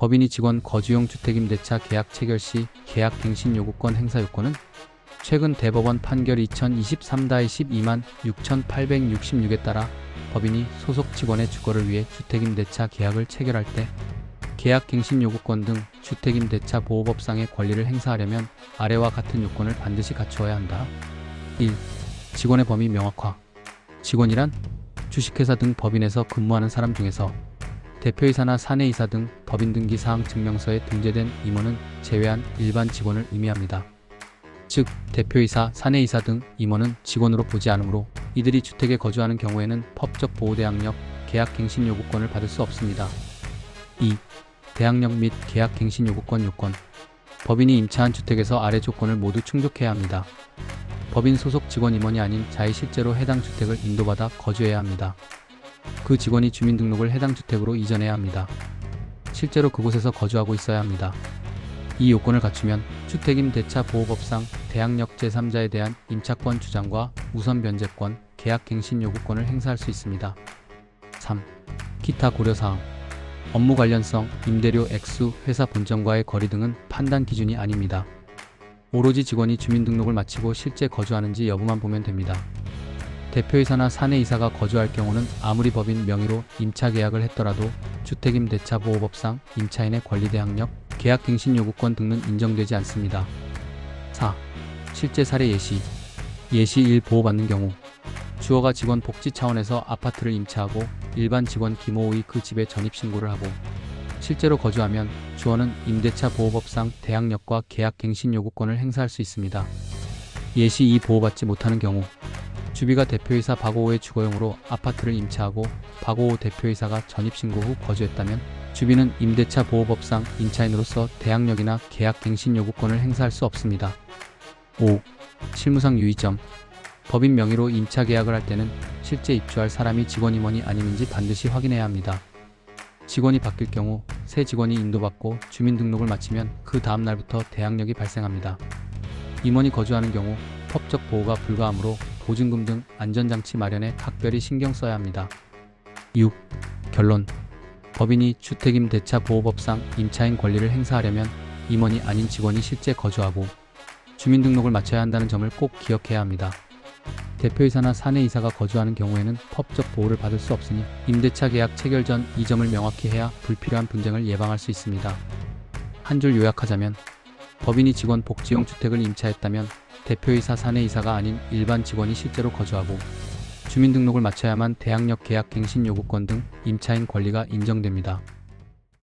법인이 직원 거주용 주택임대차 계약 체결 시 계약 갱신 요구권 행사 요건은 최근 대법원 판결 2023-12만 6,866에 따라 법인이 소속 직원의 주거를 위해 주택임대차 계약을 체결할 때 계약 갱신 요구권 등 주택임대차 보호법상의 권리를 행사하려면 아래와 같은 요건을 반드시 갖추어야 한다. 1. 직원의 범위 명확화. 직원이란 주식회사 등 법인에서 근무하는 사람 중에서 대표이사나 사내이사 등 법인 등기 사항 증명서에 등재된 임원은 제외한 일반 직원을 의미합니다. 즉, 대표이사, 사내이사 등 임원은 직원으로 보지 않으므로 이들이 주택에 거주하는 경우에는 법적 보호 대항력, 계약 갱신 요구권을 받을 수 없습니다. 2. 대항력 및 계약 갱신 요구권 요건. 법인이 임차한 주택에서 아래 조건을 모두 충족해야 합니다. 법인 소속 직원 임원이 아닌 자이 실제로 해당 주택을 인도받아 거주해야 합니다. 그 직원이 주민등록을 해당 주택으로 이전해야 합니다. 실제로 그곳에서 거주하고 있어야 합니다. 이 요건을 갖추면 주택임대차 보호법상 대항력 제3자에 대한 임차권 주장과 우선 변제권, 계약 갱신 요구권을 행사할 수 있습니다. 3. 기타 고려사항 업무 관련성, 임대료 액수, 회사 본점과의 거리 등은 판단 기준이 아닙니다. 오로지 직원이 주민등록을 마치고 실제 거주하는지 여부만 보면 됩니다. 대표이사나 사내이사가 거주할 경우는 아무리 법인 명의로 임차 계약을 했더라도 주택임대차 보호법상 임차인의 권리대항력, 계약갱신 요구권 등은 인정되지 않습니다. 4. 실제 사례 예시 예시 1 보호받는 경우 주어가 직원 복지 차원에서 아파트를 임차하고 일반 직원 김호우이 그 집에 전입신고를 하고 실제로 거주하면 주어는 임대차 보호법상 대항력과 계약갱신 요구권을 행사할 수 있습니다. 예시 2 보호받지 못하는 경우 주비가 대표이사 박오호의 주거용으로 아파트를 임차하고 박오호 대표이사가 전입신고 후 거주했다면 주비는 임대차 보호법상 임차인으로서 대항력이나 계약갱신 요구권을 행사할 수 없습니다. 5. 실무상 유의점 법인 명의로 임차 계약을 할 때는 실제 입주할 사람이 직원 임원이 아닌지 반드시 확인해야 합니다. 직원이 바뀔 경우 새 직원이 인도받고 주민등록을 마치면 그 다음 날부터 대항력이 발생합니다. 임원이 거주하는 경우 법적 보호가 불가하므로 보증금 등 안전장치 마련에 각별히 신경 써야 합니다. 6. 결론 법인이 주택임대차 보호법상 임차인 권리를 행사하려면 임원이 아닌 직원이 실제 거주하고 주민등록을 마쳐야 한다는 점을 꼭 기억해야 합니다. 대표이사나 사내이사가 거주하는 경우에는 법적 보호를 받을 수 없으니 임대차 계약 체결 전 이 점을 명확히 해야 불필요한 분쟁을 예방할 수 있습니다. 한 줄 요약하자면 법인이 직원 복지용 주택을 임차했다면 대표이사 사내 이사가 아닌 일반 직원이 실제로 거주하고 주민등록을 마쳐야만 대항력 계약 갱신 요구권 등 임차인 권리가 인정됩니다.